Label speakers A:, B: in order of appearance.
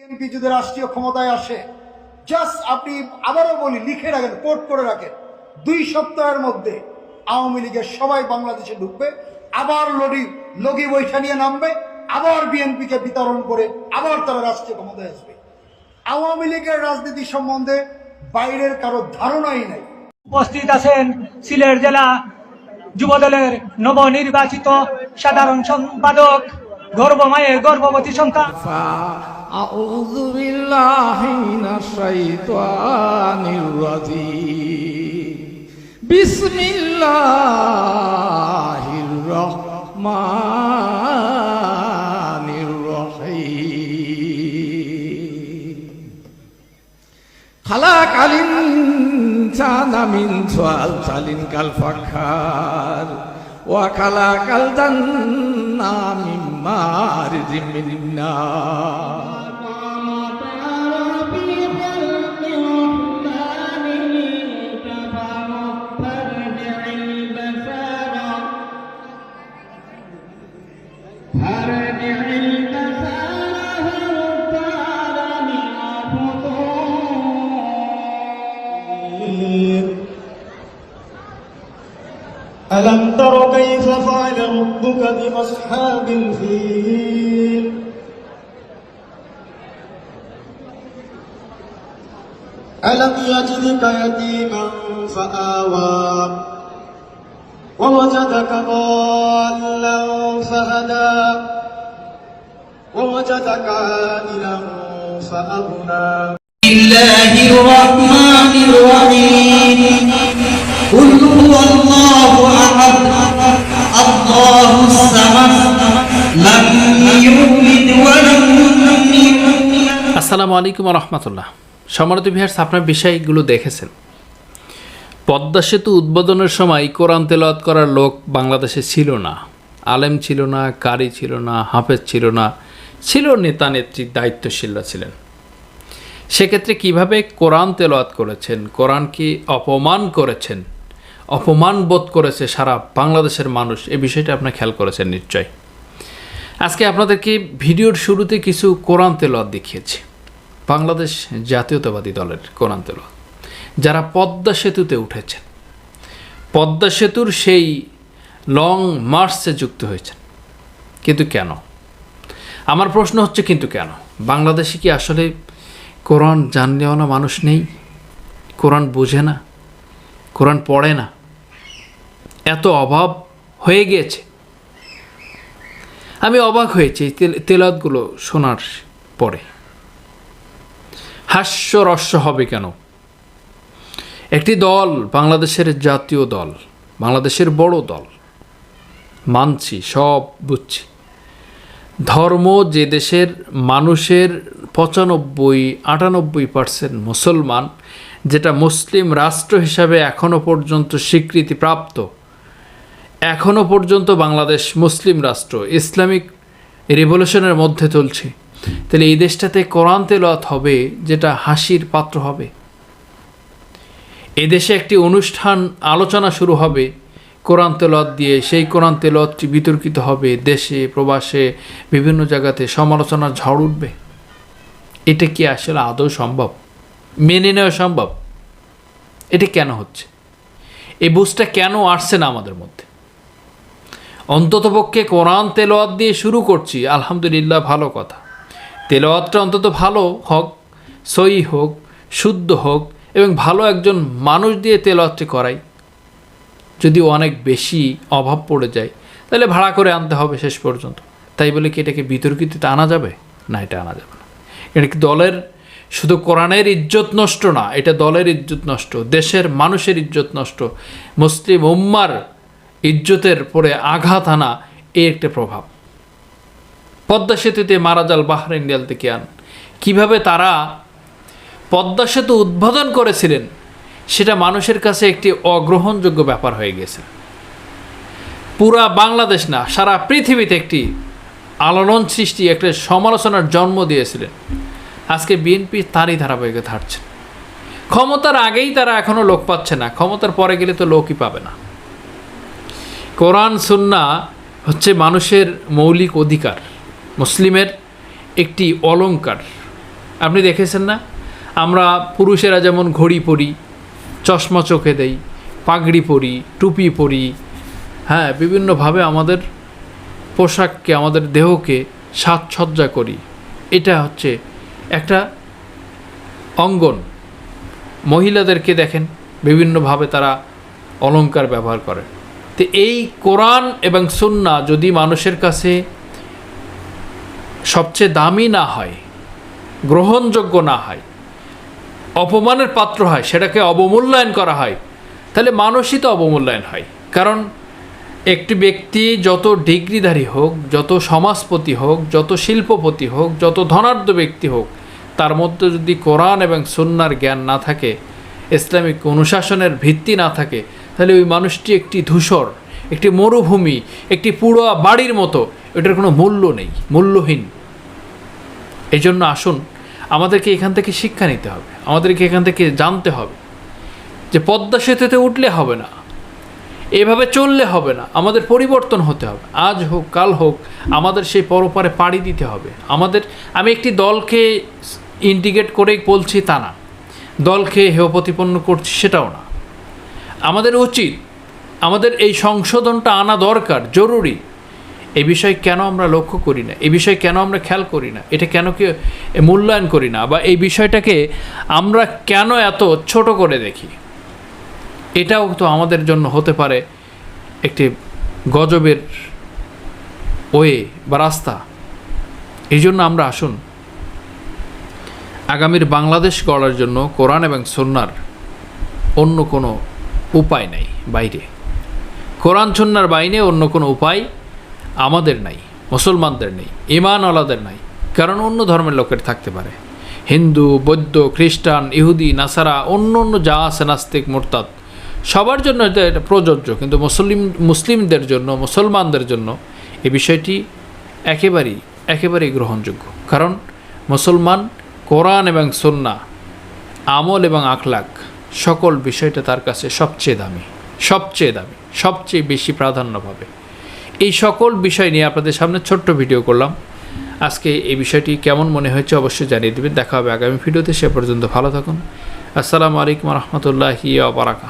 A: BNP যদি রাষ্ট্রীয় ক্ষমতায় আসে জাস্ট আপনি আবারও বলি, লিখে রাখেন কোট করে রাখেন, দুই সপ্তাহের মধ্যে আওয়ামী লীগের সবাই বাংলাদেশে ঢুকবে, আবার লডি, লগি বৈঠা নিয়ে নামবে, আবার বিএনপিকে বিতরণ করে আবার তারা রাষ্ট্রীয় ক্ষমতায় আসবে। আওয়ামী লীগের রাজনীতি সম্বন্ধে বাইরের কারও ধারণাই নাই।
B: উপস্থিত আছেন সিলেট জেলা যুবদলের নবনির্বাচিত সাধারণ সম্পাদক, গর্বমায়ের গর্ভবতী সন্তান।
C: أعوذ بالله من الشيطان الرجيم. بسم الله الرحمن الرحيم. خلق الإنسان من صلصال كالفخار وخلق الجنة من مارج من النار
D: ألم تر كيف فعل ربك بأصحاب الفيل؟ ألم يجدك يتيما فآوى ووجدك ضالا فهدى ووجدك عائلا فأغنى.
E: الله الرحمن الرحيم.
F: আসসালামু আলাইকুম রহমতুল্লাহ। সম্মানিত বিহার আপনার বিষয়গুলো দেখেছেন। পদ্মা সেতু উদ্বোধনের সময় কোরআন তেলাওয়াত করার লোক বাংলাদেশে ছিল না। আলেম ছিল না, কারি ছিল না, হাফেজ ছিল না, ছিল নেতা নেত্রী দায়িত্বশীলরা ছিলেন। সেক্ষেত্রে কীভাবে কোরআন তেলাওয়াত করেছেন কোরআনকে অপমান করেছেন, অপমান বোধ করেছে সারা বাংলাদেশের মানুষ, এ বিষয়টা আপনার খেয়াল করেছেন নিশ্চয় আজকে আপনাদেরকে ভিডিওর শুরুতে কিছু কোরআন তেলাওয়াত দেখিয়েছি। বাংলাদেশ জাতীয়তাবাদী দলের কোরআন তেলাওয়াত। যারা পদ্মা সেতুতে উঠেছেন, পদ্মা সেতুর সেই লং মার্চে যুক্ত হয়েছেন, কিন্তু কেন? আমার প্রশ্ন হচ্ছে, কিন্তু কেন? বাংলাদেশে কি আসলে কোরআন জানলেওয়ালা মানুষ নেই? কোরআন বোঝে না? কোরআন পড়ে না? এত অভাব হয়ে গিয়েছে। আমি অবাক হয়েছি তেল তেলাতগুলো শোনার পরে। হাস্যরস্য হবে কেন? একটি দল বাংলাদেশের জাতীয় দল, বাংলাদেশের বড় দল, মানছি, সব বুঝছি। ধর্ম যে দেশের মানুষের পঁচানব্বই, আটানব্বই পার্সেন্ট মুসলমান, যেটা মুসলিম রাষ্ট্র হিসাবে এখনও পর্যন্ত স্বীকৃতিপ্রাপ্ত এখনও পর্যন্ত বাংলাদেশ মুসলিম রাষ্ট্র, ইসলামিক রেভলিউশনের মধ্যে চলছে। তাহলে এই দেশটাতে কোরআন তেলাওয়াত হবে, যেটা হাসির পাত্র হবে। এদেশে একটি অনুষ্ঠান আলোচনা শুরু হবে, কোরআন তেলাওয়াত দিয়ে। সেই কোরআন তেলাওয়াতটি বিতর্কিত হবে, দেশে, প্রবাসে, বিভিন্ন জায়গাতে সমালোচনার ঝড় উঠবে। এটা কি আসলে আদৌ সম্ভব? মেনে নেওয়া সম্ভব? এটা কেন হচ্ছে? এই বুঝটা কেন আসছে না আমাদের মধ্যে? অন্ততপক্ষে কোরআন তেলাওয়াত দিয়ে শুরু করছি, আলহামদুলিল্লাহ, ভালো কথা। তেলাওয়াতটা অন্তত ভালো হোক সই হোক, শুদ্ধ হোক এবং ভালো একজন মানুষ দিয়ে তেলাওয়াতটি করাই। যদি অনেক বেশি অভাব পড়ে যায়, তাহলে ভাড়া করে আনতে হবে শেষ পর্যন্ত। তাই বলে কি এটাকে বিতর্কিত আনা যাবে? না, এটা আনা যাবে না। এটা কি দলের, শুধু কোরআনের ইজ্জত নষ্ট না, এটা দলের ইজ্জত নষ্ট, দেশের মানুষের ইজ্জত নষ্ট, মুসলিম উম্মার ইজ্জতের পরে আঘাত আনা এই একটা প্রভাব। পদ্মা সেতুতে মারাজাল বাহরাইন থেকে আন। কীভাবে তারা পদ্মা সেতু উদ্বোধন করেছিলেন, সেটা মানুষের কাছে একটি অগ্রহণযোগ্য ব্যাপার হয়ে গেছে। পুরা বাংলাদেশ না, সারা পৃথিবীতে একটি আলোড়ন সৃষ্টি, একটা সমালোচনার জন্ম দিয়েছিলেন। আজকে বিএনপি তারই ধারাবাহিকতা হাঁটছেন ক্ষমতার আগেই তারা এখনও লোক পাচ্ছে না, ক্ষমতার পরে গেলে তো লোকই পাবে না। কোরআন, সুন্না হচ্ছে মানুষের মৌলিক অধিকার। মুসলিমের একটি অলঙ্কার আপনি দেখেছেন না? আমরা পুরুষেরা যেমন ঘড়ি পরি, চশমা চোখে দেই, পাগড়ি পরি, টুপি পরি হ্যাঁ বিভিন্নভাবে আমাদের পোশাককে, আমাদের দেহকে সাজসজ্জা করি। এটা হচ্ছে একটা অঙ্গন। মহিলাদেরকে দেখেন, বিভিন্নভাবে তারা অলংকার ব্যবহার করে। তো এই কোরআন এবং সুন্না যদি মানুষের কাছে সবচেয়ে দামি না হয়, গ্রহণযোগ্য না হয়, অপমানের পাত্র হয়, সেটাকে অবমূল্যায়ন করা হয়। তাহলে মানুষই তো অবমূল্যায়ন হয়। কারণ একটি ব্যক্তি যত ডিগ্রিধারী হোক, যত সমাজপতি হোক, যত শিল্পপতি হোক, যত ধনাঢ্য ব্যক্তি হোক, তার মধ্যে যদি কোরআন এবং সুন্নার জ্ঞান না থাকে, ইসলামিক অনুশাসনের ভিত্তি না থাকে, তাহলে ওই মানুষটি একটি ধূসর, একটি মরুভূমি, একটি পুরো বাড়ির মতো, এটার কোনো মূল্য নেই, মূল্যহীন। এই জন্য আসুন, আমাদেরকে এখান থেকে শিক্ষা নিতে হবে, আমাদেরকে এখান থেকে জানতে হবে যে পদ্মা সেতুতে উঠলে হবে না, এভাবে চললে হবে না, আমাদের পরিবর্তন হতে হবে, আজ হোক, কাল হোক, আমাদের সেই পরপারে পাড়ি দিতে হবে, আমাদের, আমি একটি দলকে ইন্ডিকেট করে বলছি তা না, দলকে হেয় প্রতিপন্ন করছি সেটাও না, আমাদের উচিত, আমাদের এই সংশোধনটা আনা দরকার, জরুরি এই বিষয় কেন আমরা লক্ষ্য করি না? এই বিষয় কেন আমরা খেয়াল করি না? এটা কেন কি মূল্যায়ন করি না? বা এই বিষয়টাকে আমরা কেন এত ছোট করে দেখি? এটাও তো আমাদের জন্য হতে পারে একটি গজবের ওয়ে বা রাস্তা। এই জন্য আমরা আসুন, আগামীর বাংলাদেশ গড়ার জন্য কোরআন এবং সন্ন্যার অন্য কোনো উপায় নাই বাইরে। কোরআন সন্ন্যার বাইরে অন্য কোনো উপায় আমাদের নাই, মুসলমানদের নেই ইমান আলাদের নাই, কারণ অন্য ধর্মের লোকের থাকতে পারে। হিন্দু, বৌদ্ধ, খ্রিস্টান, ইহুদি, নাসারা, অন্য অন্য যা আছে নাস্তিক, মোরতাদ, সবার জন্য এটা এটা প্রযোজ্য, কিন্তু মুসলিম, মুসলিমদের জন্য, মুসলমানদের জন্য এ বিষয়টি একেবারেই একেবারেই গ্রহণযোগ্য। কারণ মুসলমান কোরআন এবং সন্না আমল এবং আখলাক সকল বিষয়টা তার কাছে সবচেয়ে দামি সবচেয়ে দামি, সবচেয়ে বেশি প্রাধান্য পাবে। এই সকল বিষয় নিয়ে আপনাদের সামনে ছোট্ট ভিডিও করলাম। আজকে এই বিষয়টি কেমন মনে হয়েছে অবশ্যই জানিয়ে দেবেন। দেখা হবে আগামী ভিডিওতে। সে পর্যন্ত ভালো থাকুন। আসসালামু আলাইকুম রহমতুল্লাহি বারাকা